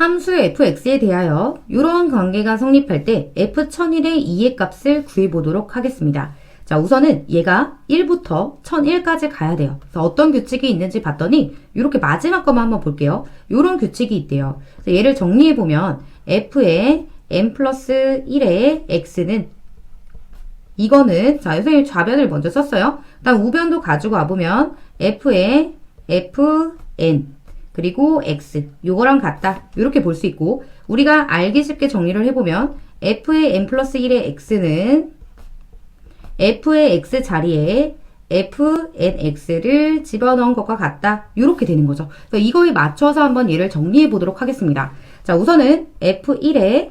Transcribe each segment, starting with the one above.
함수 fx에 대하여 이러한 관계가 성립할 때 f1001의 2의 값을 구해보도록 하겠습니다. 자, 우선은 얘가 1부터 1001까지 가야 돼요. 그래서 어떤 규칙이 있는지 봤더니 이렇게 마지막 것만 한번 볼게요. 이런 규칙이 있대요. 그래서 얘를 정리해보면 f의 n 플러스 1의 x는 이거는 자 선생님 좌변을 먼저 썼어요. 다음 우변도 가지고 와보면 f의 fn 그리고 x 요거랑 같다 이렇게 볼 수 있고 우리가 알기 쉽게 정리를 해보면 f의 n 플러스 1의 x는 f의 x 자리에 fnx를 집어넣은 것과 같다 이렇게 되는 거죠. 그래서 이거에 맞춰서 한번 얘를 정리해 보도록 하겠습니다. 자 우선은 f1에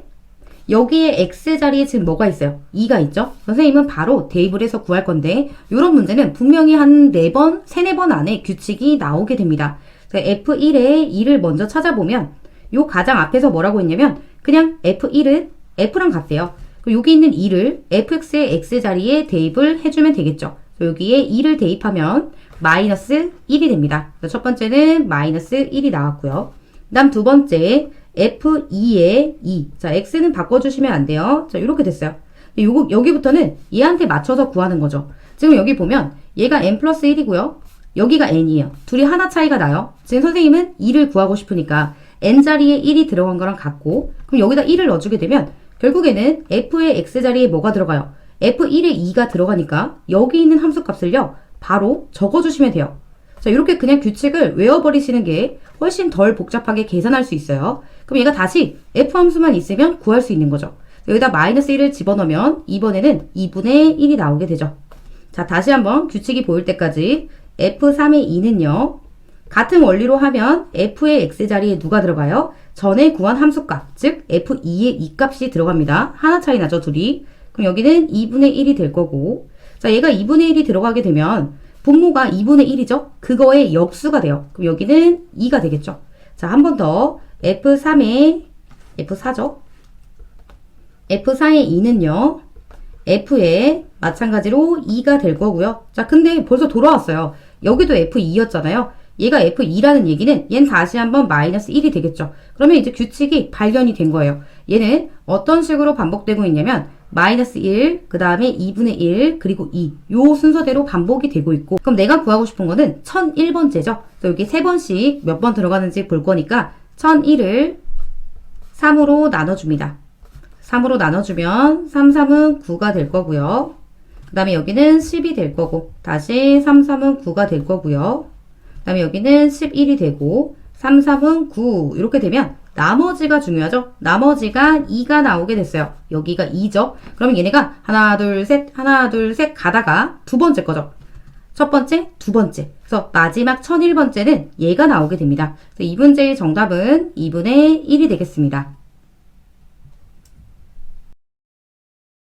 여기에 x 자리에 지금 뭐가 있어요? 2가 있죠? 선생님은 바로 대입을 해서 구할 건데 이런 문제는 분명히 한 4번, 3, 4번 안에 규칙이 나오게 됩니다. F1에 2를 먼저 찾아보면 요 가장 앞에서 뭐라고 했냐면 그냥 F1은 F랑 같대요. 그리고 여기 있는 2를 fx의 x 자리에 대입을 해주면 되겠죠. 여기에 2를 대입하면 마이너스 1이 됩니다. 첫 번째는 마이너스 1이 나왔고요. 그 다음 두 번째 f2에 2. 자, x는 바꿔주시면 안 돼요. 자, 이렇게 됐어요. 요거, 여기부터는 얘한테 맞춰서 구하는 거죠. 지금 여기 보면 얘가 n 플러스 1이고요. 여기가 n이에요. 둘이 하나 차이가 나요. 지금 선생님은 2를 구하고 싶으니까 n 자리에 1이 들어간 거랑 같고 그럼 여기다 1을 넣어주게 되면 결국에는 f의 x 자리에 뭐가 들어가요? f1에 2가 들어가니까 여기 있는 함수 값을요. 바로 적어주시면 돼요. 자, 이렇게 그냥 규칙을 외워버리시는 게 훨씬 덜 복잡하게 계산할 수 있어요. 그럼 얘가 다시 f 함수만 있으면 구할 수 있는 거죠. 여기다 마이너스 1을 집어넣으면 이번에는 2분의 1이 나오게 되죠. 자, 다시 한번 규칙이 보일 때까지 f3의 2는요. 같은 원리로 하면 f의 x 자리에 누가 들어가요? 전에 구한 함수값, 즉 f2의 2 값이 들어갑니다. 하나 차이 나죠, 둘이. 그럼 여기는 2분의 1이 될 거고 자, 얘가 2분의 1이 들어가게 되면 분모가 2분의 1이죠? 그거의 역수가 돼요. 그럼 여기는 2가 되겠죠? 자, 한 번 더. F3의 F4죠? F4의 2는요. F에 마찬가지로 2가 될 거고요. 자, 근데 벌써 돌아왔어요. 여기도 F2였잖아요. 얘가 F2라는 얘기는 얘는 다시 한번 마이너스 1이 되겠죠. 그러면 이제 규칙이 발견이 된 거예요. 얘는 어떤 식으로 반복되고 있냐면 마이너스 1, 그 다음에 2분의 1, 그리고 2. 요 순서대로 반복이 되고 있고 그럼 내가 구하고 싶은 거는 1001번째죠. 여기 세 번씩 몇 번 들어가는지 볼 거니까 1001을 3으로 나눠줍니다. 3으로 나눠주면 3, 3은 9가 될 거고요. 그 다음에 여기는 10이 될 거고 다시 3, 3은 9가 될 거고요. 그 다음에 여기는 11이 되고 3, 3은 9 이렇게 되면 나머지가 중요하죠. 나머지가 2가 나오게 됐어요. 여기가 2죠. 그러면 얘네가 하나 둘 셋 하나 둘 셋 가다가 두 번째 거죠. 첫 번째, 두 번째. 그래서 마지막 1001번째는 얘가 나오게 됩니다. 그래서 이 문제의 정답은 2분의 1이 되겠습니다.